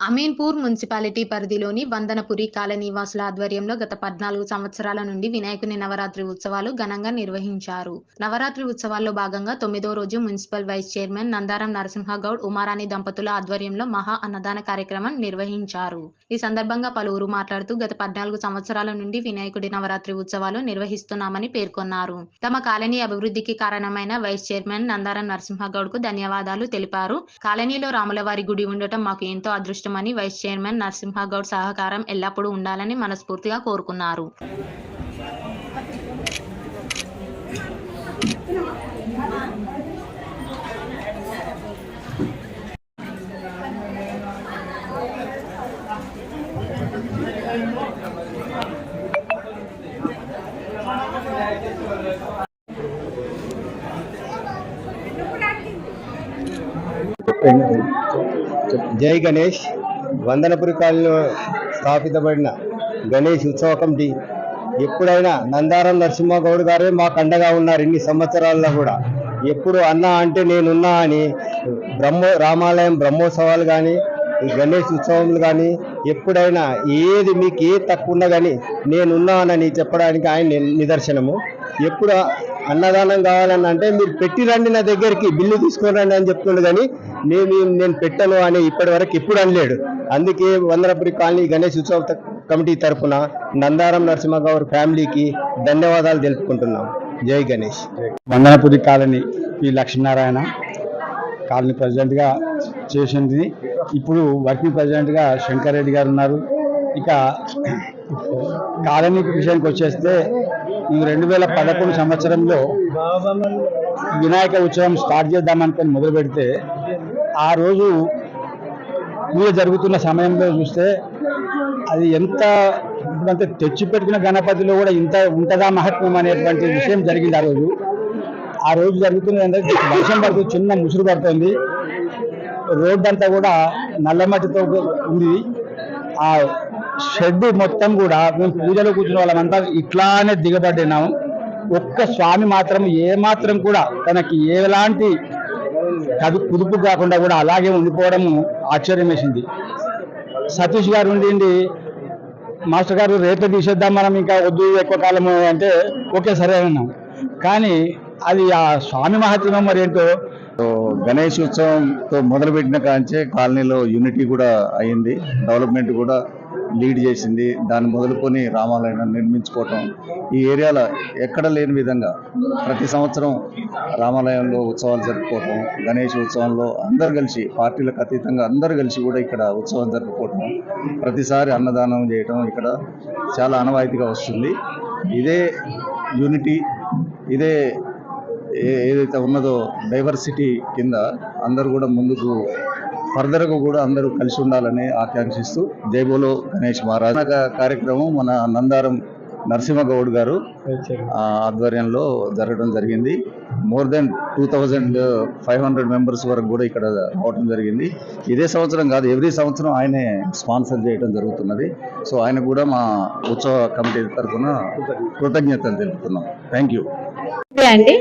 Ameenpur municipality పరిధిలోని Vandanapuri colony వాసుల ఆధ్వర్యంలో గత పద్నాలుగు సంవత్సరాల నుండి వినాయకుని నవరాత్రి ఉత్సవాలు ఘనంగా నిర్వహించారు. నవరాత్రి ఉత్సవాల్లో భాగంగా తొమ్మిదో రోజు municipal vice chairman Nandaram Narasimhagoud Umarani దంపతుల ఆధ్వర్యంలో మహా అన్నదాన కార్యక్రమం నిర్వహించారు. ఈ సందర్భంగా పలువురు మాట్లాడుతూ గత పద్నాలుగు సంవత్సరాల నుండి వినాయకుడి నవరాత్రి ఉత్సవాలు నిర్వహిస్తున్నామని పేర్కొన్నారు. తమ కాలనీ అభివృద్ధికి కారణమైన వైస్ చైర్మన్ నందారం నరసింహగౌడ్కు ధన్యవాదాలు తెలిపారు. కాలనీలో రాములవారి గుడి ఉండటం మాకు ఎంతో అదృష్టం అదృష్టమని వైస్ చైర్మన్ నరసింహగౌడ్ సహకారం ఎల్లప్పుడూ ఉండాలని మనస్ఫూర్తిగా కోరుకున్నారు. జై గణేష్. వందనపురి కాలనీలో స్థాపితబడిన గణేష్ ఉత్సవ కమిటీ ఎప్పుడైనా నందారం నరసింహగౌడ్ గారే మాకు అండగా ఉన్నారు ఇన్ని సంవత్సరాల్లో కూడా. ఎప్పుడు అన్నా అంటే నేనున్నా అని బ్రహ్మో రామాలయం బ్రహ్మోత్సవాలు కానీ ఈ గణేష్ ఉత్సవములు కానీ ఎప్పుడైనా ఏది మీకు ఏ తక్కువ ఉన్నా కానీ నేనున్నానని చెప్పడానికి ఆయన ని- నిదర్శనము. ఎప్పుడు అన్నదానం కావాలని అంటే మీరు పెట్టి రండి నా దగ్గరికి బిల్లు తీసుకొని రండి అని చెప్తుండే కానీ నేను నేను పెట్టను అని ఇప్పటి వరకు ఎప్పుడు అనలేడు. అందుకే వందరపురి కాలనీ గణేష్ ఉత్సవ కమిటీ తరఫున నందారం నరసింహగౌడ్ ఫ్యామిలీకి ధన్యవాదాలు తెలుపుకుంటున్నాం. జై Ganesh. Vandanapuri colony P Lakshminarayana colony ప్రెసిడెంట్గా చేసింది. ఇప్పుడు వర్కింగ్ ప్రెసిడెంట్గా శంకర్ రెడ్డి గారు ఉన్నారు. ఇక కాలనీ విషయానికి వచ్చేస్తే ఈ రెండు వేల పదకొండు సంవత్సరంలో వినాయక ఉత్సవం స్టార్ట్ చేద్దామనుకొని మొదలు పెడితే ఆ రోజు పూజ జరుగుతున్న సమయంలో చూస్తే అది ఎంత ఇప్పుడంటే తెచ్చి పెట్టుకున్న గణపతిలో కూడా ఇంత ఉంటుందా మహత్వం అనేటువంటి విషయం జరిగింది ఆ రోజు. ఆ రోజు జరుగుతున్నది అంటే వర్షం పడుతుంది చిన్న ముసురు పడుతుంది. రోడ్డు అంతా కూడా నల్లమట్టితో ఉంది. ఆ షెడ్ మొత్తం కూడా మేము పూజలో కూర్చున్న వాళ్ళమంతా ఇట్లానే దిగబడినాము ఒక్క స్వామి మాత్రం ఏ మాత్రం కూడా తనకి ఎలాంటి కదు కుదుపు కాకుండా కూడా అలాగే ఉండిపోవడం ఆశ్చర్యం వేసింది. సతీష్ గారు ఉండి మాస్టర్ గారు రేపే తీసేద్దాం మనం ఇంకా వద్దు ఎక్కువ కాలము అంటే ఓకే సరే అన్నాం. కానీ అది ఆ స్వామి మహత్వం మరి ఏంటో? గణేష్ ఉత్సవంతో మొదలుపెట్టిన కాంచే కాలనీలో యూనిటీ కూడా అయింది. డెవలప్మెంట్ కూడా లీడ్ చేసింది. దాన్ని మొదలుకొని రామాలయం నిర్మించుకోవటం. ఈ ఏరియాలో ఎక్కడ లేని విధంగా ప్రతి సంవత్సరం రామాలయంలో ఉత్సవాలు జరుపుకోవటం గణేష్ ఉత్సవంలో అందరు కలిసి పార్టీలకు అతీతంగా అందరు కలిసి కూడా ఇక్కడ ఉత్సవం జరుపుకోవటం ప్రతిసారి అన్నదానం చేయటం ఇక్కడ చాలా ఆనవాయితీగా వస్తుంది. ఇదే యూనిటీ ఇదే ఏ- ఏదైతే ఉన్నదో డైవర్సిటీ కింద అందరూ కూడా ముందుకు ఫర్దర్గా కూడా అందరూ కలిసి ఉండాలని ఆకాంక్షిస్తూ జై బోలో గణేష్ మహారాజ్. కార్యక్రమం మన నందారం నరసింహగౌడ్ గారు ఆ, ఆధ్వర్యంలో జరగడం జరిగింది. More than two thousand five hundred members వరకు కూడా ఇక్కడ రావడం జరిగింది. ఇదే సంవత్సరం కాదు ఎవ్రీ సంవత్సరం ఆయనే స్పాన్సర్ చేయడం జరుగుతున్నది. సో ఆయన కూడా మా ఉత్సవ కమిటీ తరఫున కృతజ్ఞతలు తెలుపుతున్నాం. Thank you. అండి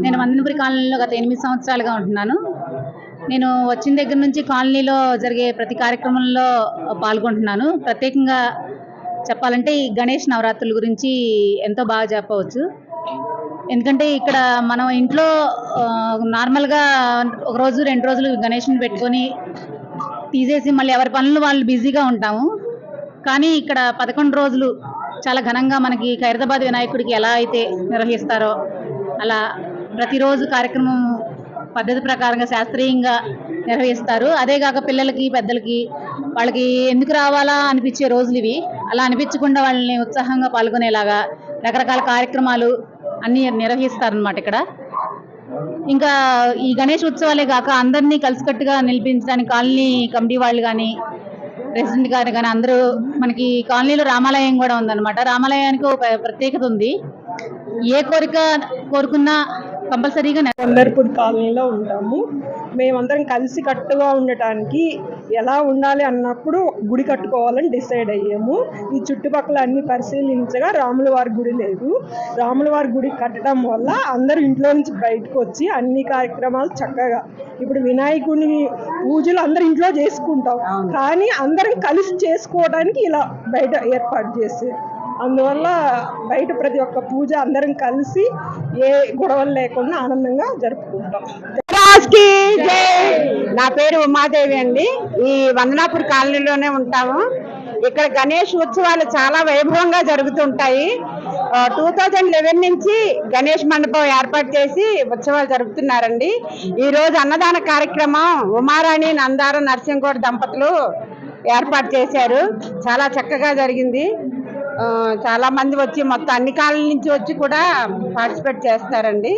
నేను వందనపురి కాలనీలో గత ఎనిమిది సంవత్సరాలుగా ఉంటున్నాను. నేను వచ్చిన దగ్గర నుంచి కాలనీలో జరిగే ప్రతి కార్యక్రమంలో పాల్గొంటున్నాను. ప్రత్యేకంగా చెప్పాలంటే ఈ గణేష్ నవరాత్రుల గురించి ఎంతో బాగా చెప్పవచ్చు. ఎందుకంటే ఇక్కడ మనం ఇంట్లో నార్మల్గా ఒక రోజు రెండు రోజులు గణేష్ని పెట్టుకొని తీసేసి మళ్ళీ ఎవరి పనులు వాళ్ళు బిజీగా ఉంటాము. కానీ ఇక్కడ పదకొండు రోజులు చాలా ఘనంగా మనకి ఖైరదాబాద్ వినాయకుడికి ఎలా అయితే నిర్వహిస్తారో అలా ప్రతిరోజు కార్యక్రమం పద్ధతి ప్రకారంగా శాస్త్రీయంగా నిర్వహిస్తారు. అదే కాక పిల్లలకి పెద్దలకి వాళ్ళకి ఎందుకు రావాలా అనిపించే రోజులు ఇవి. అలా అనిపించకుండా వాళ్ళని ఉత్సాహంగా పాల్గొనేలాగా రకరకాల కార్యక్రమాలు అన్నీ నిర్వహిస్తారనమాట ఇక్కడ. ఇంకా ఈ గణేష్ ఉత్సవాలే కాక అందరినీ కలిసికట్టుగా నిలిపించడానికి కాలనీ కమిటీ వాళ్ళు కానీ ప్రెసిడెంట్ గారు కానీ అందరూ మనకి కాలనీలో రామాలయం కూడా ఉందన్నమాట. రామాలయానికి ఒక ప్రత్యేకత ఉంది. ఏ కోరిక కోరుకున్నా కంపల్సరీగా కొందర్పూడి కాలనీలో ఉంటాము. మేమందరం కలిసి కట్టుగా ఉండటానికి ఎలా ఉండాలి అన్నప్పుడు గుడి కట్టుకోవాలని డిసైడ్ అయ్యాము. ఈ చుట్టుపక్కల అన్ని పరిశీలించగా రాముల వారి గుడి లేదు. రాముల వారి గుడి కట్టడం వల్ల అందరూ ఇంట్లో నుంచి బయటకు వచ్చి అన్ని కార్యక్రమాలు చక్కగా ఇప్పుడు వినాయకుని పూజలు అందరు ఇంట్లో చేసుకుంటాం. కానీ అందరం కలిసి చేసుకోవడానికి ఇలా బయట ఏర్పాటు చేసేది. అందువల్ల బయట ప్రతి ఒక్క పూజ అందరం కలిసి ఏ గొడవలు లేకుండా ఆనందంగా జరుపుకుంటాం. జై. నా పేరు ఉమాదేవి అండి. ఈ వందనాపూర్ కాలనీలోనే ఉంటాము. ఇక్కడ గణేష్ ఉత్సవాలు చాలా వైభవంగా జరుగుతుంటాయి. టూ థౌజండ్ లెవెన్ నుంచి గణేష్ మండపం ఏర్పాటు చేసి ఉత్సవాలు జరుపుతున్నారండి. ఈరోజు అన్నదాన కార్యక్రమం ఉమారాణి నందారం నరసింహగౌడ్ దంపతులు ఏర్పాటు చేశారు. చాలా చక్కగా జరిగింది. చాలా మంది వచ్చి మొత్తం అన్ని కాలం నుంచి వచ్చి కూడా పార్టిసిపేట్ చేస్తారండి.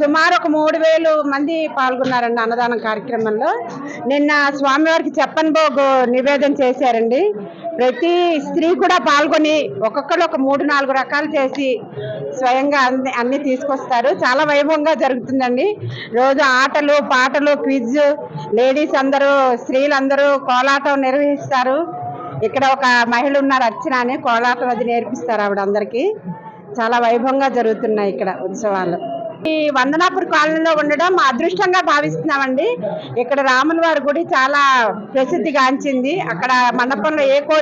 సుమారు ఒక మూడు వేలు మంది పాల్గొన్నారండి అన్నదానం కార్యక్రమంలో. నిన్న స్వామివారికి చెప్పన్ భోగ్ నివేదన చేశారండి. ప్రతి స్త్రీ కూడా పాల్గొని ఒక్కొక్కరు ఒక మూడు నాలుగు రకాలు చేసి స్వయంగా అన్ని అన్ని తీసుకొస్తారు. చాలా వైభవంగా జరుగుతుందండి. రోజు ఆటలు పాటలు క్విజ్ లేడీస్ అందరూ స్త్రీలందరూ కోలాటం నిర్వహిస్తారు. ఇక్కడ ఒక మహిళ ఉన్నారు అర్చన అని కోలాటం అది నేర్పిస్తారు ఆవిడ అందరికీ. చాలా వైభవంగా జరుగుతున్నాయి ఇక్కడ ఉత్సవాలు. ఈ వందనాపూర్ కాలనీలో ఉండడం మా అదృష్టంగా భావిస్తున్నామండి. ఇక్కడ రాముల వారి గుడి చాలా ప్రసిద్ధిగాంచింది. అక్కడ మండపంలో ఏ కోరిక